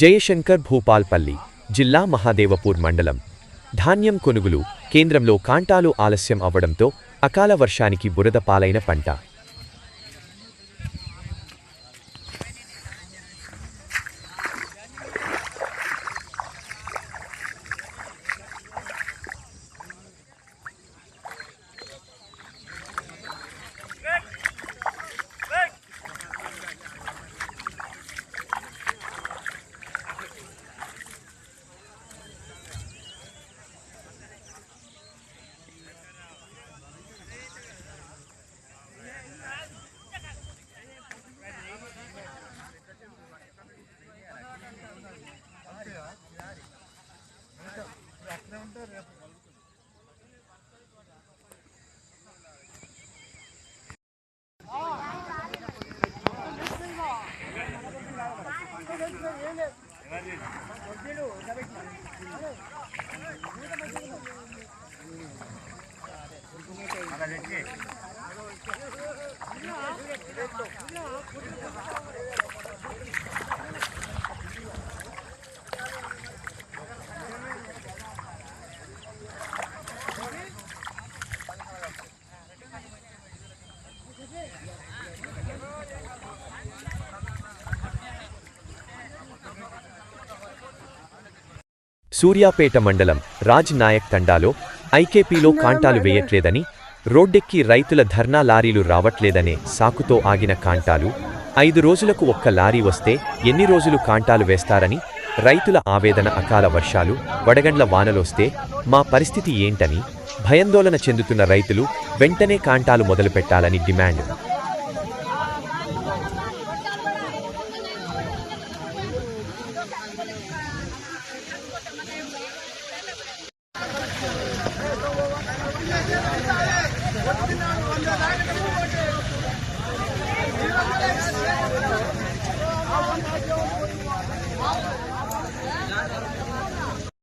జయశంకర్ భూపాల్పల్లి జిల్లా మహాదేవపూర్ మండలం. ధాన్యం కొనుగులు కేంద్రంలో కాంటాలు ఆలస్యం అవ్వడంతో అకాల వర్షానికి బురద పాలైన పంట. అలా సూర్యాపేట మండలం రాజ్ నాయక్ తండాలో ఐకేపీలో కాంటాలు వేయట్లేదని రోడ్డెక్కి రైతుల ధర్నా లారీలు రావట్లేదనే సాకుతో ఆగిన కాంటాలు ఐదు రోజులకు ఒక్క లారీ వస్తే ఎన్ని రోజులు కాంటాలు వేస్తారని రైతుల ఆవేదన అకాల వర్షాలు వడగండ్ల వానలొస్తే మా పరిస్థితి ఏంటని భయాందోళన చెందుతున్న రైతులు వెంటనే కాంటాలు మొదలుపెట్టాలని డిమాండ్.